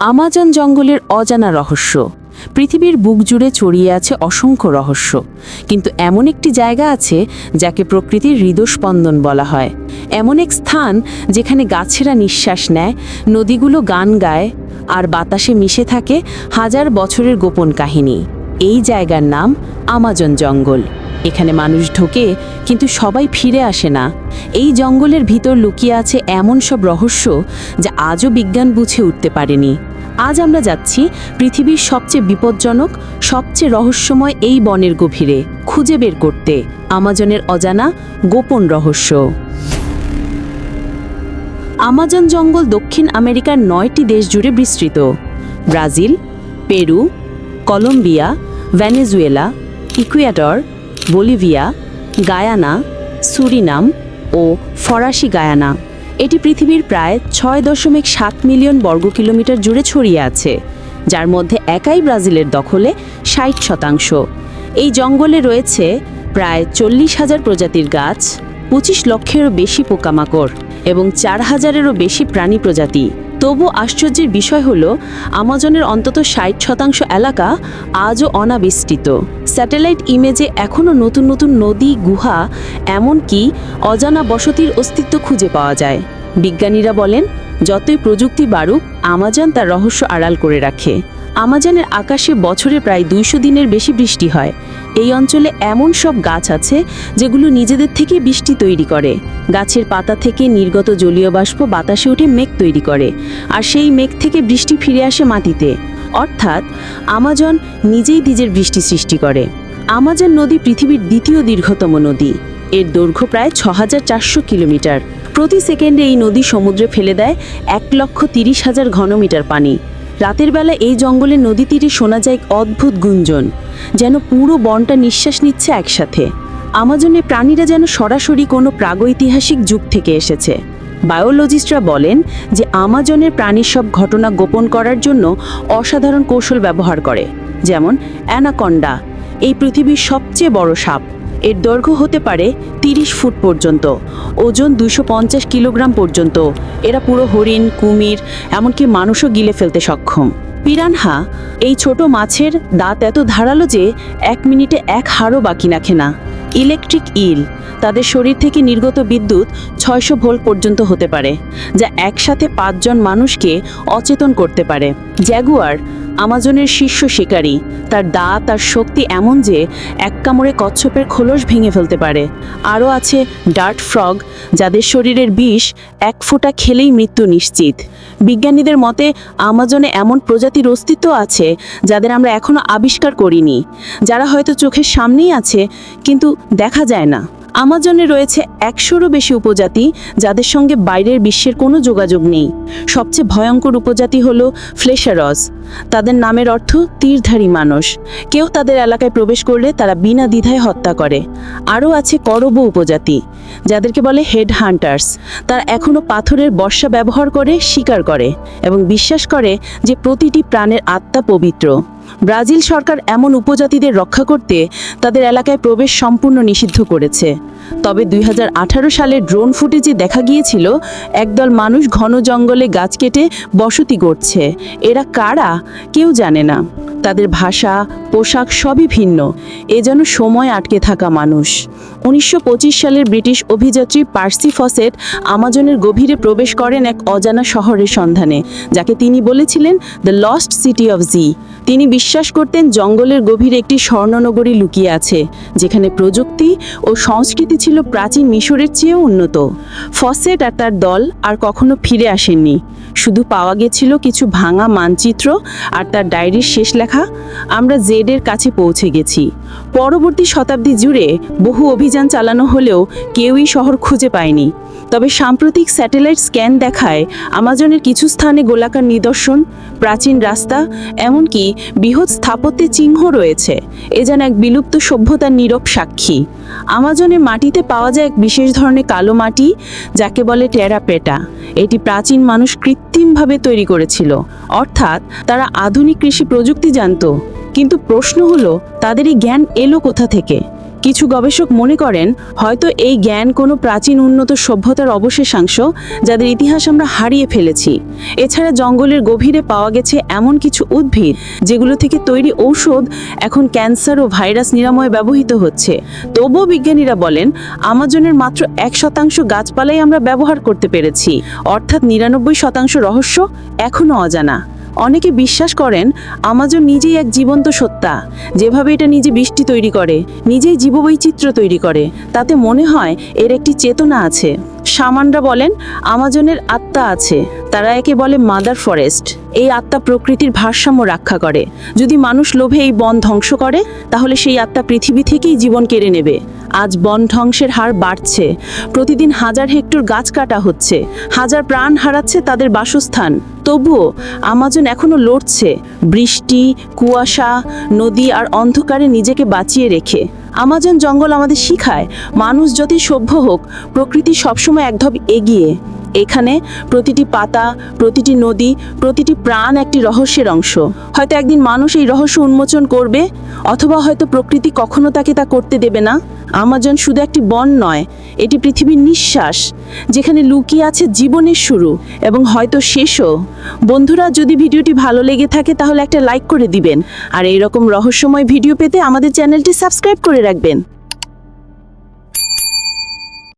Amazon জঙ্গলের অজানা রহস্য। পৃথিবীর বুক জুড়ে ছড়িয়ে আছে অসংখ্য রহস্য। কিন্তু এমন একটি জায়গা আছে যাকে প্রকৃতির হৃদস্পন্দন বলা হয়। এমন এক স্থান যেখানে গাছেরা নিঃশ্বাস নেয়, নদীগুলো গান গায়, আর বাতাসে মিশে থাকে হাজার বছরের গোপন কাহিনী। এই জায়গার নাম আমাজন জঙ্গল। এখানে মানুষ ঢোকে, কিন্তু সবাই ফিরে আসে না। এই জঙ্গলের ভিতর লুকিয়ে আছে এমন সব রহস্য যা আজও বিজ্ঞান বুঝে উঠতে পারেনি। আজ আমরা যাচ্ছি পৃথিবীর সবচেয়ে বিপজ্জনক, সবচেয়ে রহস্যময় এই বনের গভীরে। খুঁজে বের করতে আমাজনের অজানা গোপন রহস্য। আমাজন জঙ্গল দক্ষিণ আমেরিকার নয়টি দেশ জুড়ে বিস্তৃত। Brazil, Peru, Colombia, Venezuela, Ecuador Bolivia, Guyana, Suriname ও ফরাসি গায়ানা। এটি পৃথিবীর প্রায় ছয় দশমিক সাত মিলিয়ন বর্গ কিলোমিটার জুড়ে ছড়িয়ে আছে, যার মধ্যে একাই ব্রাজিলের দখলে ষাট শতাংশ। এই জঙ্গলে রয়েছে প্রায় চল্লিশ হাজার প্রজাতির গাছ, পঁচিশ লক্ষেরও বেশি পোকামাকড় এবং চার হাজারেরও বেশি প্রাণী প্রজাতি। তবু আশ্চর্যের বিষয় হল, আমাজনের অন্তত ষাট শতাংশ এলাকা আজও অনাবিষ্টিত স্যাটেলাইট ইমেজে এখনও নতুন নতুন নদী, গুহা, এমনকি অজানা বসতির অস্তিত্ব খুঁজে পাওয়া যায়। বিজ্ঞানীরা বলেন, যতই প্রযুক্তি বাড়ুক, আমাজন তার রহস্য আড়াল করে রাখে। আমাজনের আকাশে বছরে প্রায় দুইশো দিনের বেশি বৃষ্টি হয়। এই অঞ্চলে এমন সব গাছ আছে যেগুলো নিজেদের থেকে বৃষ্টি তৈরি করে। গাছের পাতা থেকে নির্গত জলীয় বাষ্প বাতাসে উঠে মেঘ তৈরি করে, আর সেই মেঘ থেকে বৃষ্টি ফিরে আসে মাটিতে। অর্থাৎ আমাজন নিজেই নিজের বৃষ্টি সৃষ্টি করে। আমাজন নদী পৃথিবীর দ্বিতীয় দীর্ঘতম নদী। এর দৈর্ঘ্য প্রায় ছ হাজার চারশো কিলোমিটার। প্রতি সেকেন্ডে এই নদী সমুদ্রে ফেলে দেয় এক লক্ষ তিরিশ হাজার ঘনমিটার পানি। রাতের বেলা এই জঙ্গলের নদী তীরে শোনা যায় এক অদ্ভুত গুঞ্জন, যেন পুরো বনটা নিঃশ্বাস নিচ্ছে একসাথে। আমাজনে প্রাণীরা যেন সরাসরি কোনো প্রাগৈতিহাসিক যুগ থেকে এসেছে। বায়োলজিস্টরা বলেন যে আমাজনের প্রাণীর সব ঘটনা গোপন করার জন্য অসাধারণ কৌশল ব্যবহার করে, যেমন অ্যানাকন্ডা, এই পৃথিবীর সবচেয়ে বড় সাপ। এর দৈর্ঘ্য হতে পারে তিরিশ ফুট পর্যন্ত, ওজন দুশো কিলোগ্রাম পর্যন্ত। এরা পুরো হরিণ, কুমির, এমনকি মানুষও গিলে ফেলতে সক্ষম। পিরানহা, এই ছোট মাছের দাঁত এত ধারালো যে এক মিনিটে এক হাড়ও বাকি না। ইলেকট্রিক ইল, তাদের শরীর থেকে নির্গত বিদ্যুৎ ছয়শো ভোল্ট পর্যন্ত হতে পারে, যা একসাথে পাঁচজন মানুষকে অচেতন করতে পারে। জ্যাগুয়ার আমাজনের শীর্ষ শিকারী। তার দাঁত আর শক্তি এমন যে এক কামড়ে কচ্ছপের খোলস ভেঙে ফেলতে পারে। আরও আছে ডার্ট ফ্রগ, যাদের শরীরের বিষ এক ফোঁটা খেলেই মৃত্যু নিশ্চিত। বিজ্ঞানীদের মতে, আমাজনে এমন প্রজাতির অস্তিত্ব আছে যাদের আমরা এখনও আবিষ্কার করিনি। যারা হয়তো চোখের সামনেই আছে, কিন্তু দেখা যায় না। আমাজনে রয়েছে একশোরও বেশি উপজাতি যাদের সঙ্গে বাইরের বিশ্বের কোনো যোগাযোগ নেই। সবচেয়ে ভয়ঙ্কর উপজাতি হলো ফ্লেশারস। তাদের নামের অর্থ তীরধারী মানুষ। কেউ তাদের এলাকায় প্রবেশ করলে তারা বিনা দ্বিধায় হত্যা করে। আরও আছে করব উপজাতি, যাদেরকে বলে হেড হান্টার্স। তারা এখনও পাথরের বর্ষা ব্যবহার করে, শিকার করে এবং বিশ্বাস করে যে প্রতিটি প্রাণের আত্মা পবিত্র। ব্রাজিল সরকার এমন উপজাতিদের রক্ষা করতে তাদের এলাকায় প্রবেশ সম্পূর্ণ নিষিদ্ধ করেছে। তবে দুই সালের ড্রোন ফুটেজে দেখা গিয়েছিল, একদল মানুষ ঘন জঙ্গলে গাছ কেটে বসতি করছে এরা কারা? কেউ জানে না। তাদের ভাষা, পোশাক সবই ভিন্ন। এ যেন সময় আটকে থাকা মানুষ। উনিশশো পঁচিশ সালের ব্রিটিশ অভিযাত্রী পার্সি ফসেট আমাজনের গভীরে প্রবেশ করেন এক অজানা শহরের সন্ধানে, যাকে তিনি বলেছিলেন the lost city of Z তিনি বিশ্বাস করতেন জঙ্গলের গভীরে একটি স্বর্ণনগরী লুকিয়ে আছে, যেখানে প্রযুক্তি ও সংস্কৃতি ছিল প্রাচীন মিশরের চেয়েও উন্নত। ফসেট আর তার দল আর কখনো ফিরে আসেননি। শুধু পাওয়া গেছিল কিছু ভাঙা মানচিত্র আর তার ডায়েরির শেষ লেখা আমরা জেডের কাছে পৌঁছে গেছি। পরবর্তী শতাব্দী জুড়ে বহু অভিযান চালানো হলেও কেউই শহর খুঁজে পায়নি। তবে সাম্প্রতিক স্যাটেলাইট স্ক্যান দেখায় আমাজনের কিছু স্থানে গোলাকার নিদর্শন, প্রাচীন রাস্তা, এমনকি বৃহৎ স্থাপত্যের চিহ্ন রয়েছে। এ যেন এক বিলুপ্ত সভ্যতার নীরব সাক্ষী। আমাজনের মাটিতে পাওয়া যায় এক বিশেষ ধরনের কালো মাটি, যাকে বলে টেরাপেটা এটি প্রাচীন মানুষ কৃত্রিমভাবে তৈরি করেছিল। অর্থাৎ তারা আধুনিক কৃষি প্রযুক্তি জানতো, কিন্তু প্রশ্ন হলো তাদের এই জ্ঞান এলো কোথা থেকে? কিছু গবেষক মনে করেন, হয়তো এই জ্ঞান কোনো প্রাচীন উন্নত সভ্যতার অবশেষাংশ, যাদের ইতিহাস আমরা হারিয়ে ফেলেছি। এছাড়া জঙ্গলের গভীরে পাওয়া গেছে এমন কিছু উদ্ভিদ, যেগুলো থেকে তৈরি ঔষধ এখন ক্যান্সার ও ভাইরাস নিরাময়ে ব্যবহৃত হচ্ছে। তবুও বিজ্ঞানীরা বলেন, আমাজনের মাত্র এক শতাংশ গাছপালাই আমরা ব্যবহার করতে পেরেছি। অর্থাৎ নিরানব্বই শতাংশ রহস্য এখনও অজানা। অনেকে বিশ্বাস করেন, আমাজন নিজেই এক জীবন্ত সত্তা। যেভাবে এটা নিজে বৃষ্টি তৈরি করে, নিজেই জীববৈচিত্র্য তৈরি করে, তাতে মনে হয় এর একটি চেতনা আছে। সামানরা বলেন, আমাজনের আত্মা আছে। তারা একে বলে মাদার ফরেস্ট। এই আত্মা প্রকৃতির ভারসাম্য রক্ষা করে। যদি মানুষ লোভে এই বন ধ্বংস করে, তাহলে সেই আত্মা পৃথিবী থেকেই জীবন কেড়ে নেবে। আজ বন ধ্বংসের হার বাড়ছে। প্রতিদিন হাজার হেক্টর গাছ কাটা হচ্ছে। হাজার প্রাণ হারাচ্ছে তাদের বাসস্থান। তবুও আমাজন এখনও লড়ছে। বৃষ্টি, কুয়াশা, নদী আর অন্ধকারে নিজেকে বাঁচিয়ে রেখে। আমাজন জঙ্গল আমাদের শিখায়, মানুষ যতই সভ্য হোক, প্রকৃতি সবসময় এক ধাপ এগিয়ে। এখানে প্রতিটি পাতা, প্রতিটি নদী, প্রতিটি প্রাণ একটি রহস্যের অংশ। হয়তো একদিন মানুষ এই রহস্য উন্মোচন করবে, অথবা হয়তো প্রকৃতি কখনো তাকে তা করতে দেবে না। আমাজন শুধু একটি বন নয়, এটি পৃথিবীর নিঃশ্বাস, যেখানে লুকিয়ে আছে জীবনের শুরু, এবং হয়তো শেষও। বন্ধুরা, যদি ভিডিওটি ভালো লেগে থাকে, তাহলে একটা লাইক করে দিবেন। আর এই রকম রহস্যময় ভিডিও পেতে আমাদের চ্যানেলটি সাবস্ক্রাইব করে রাখবেন।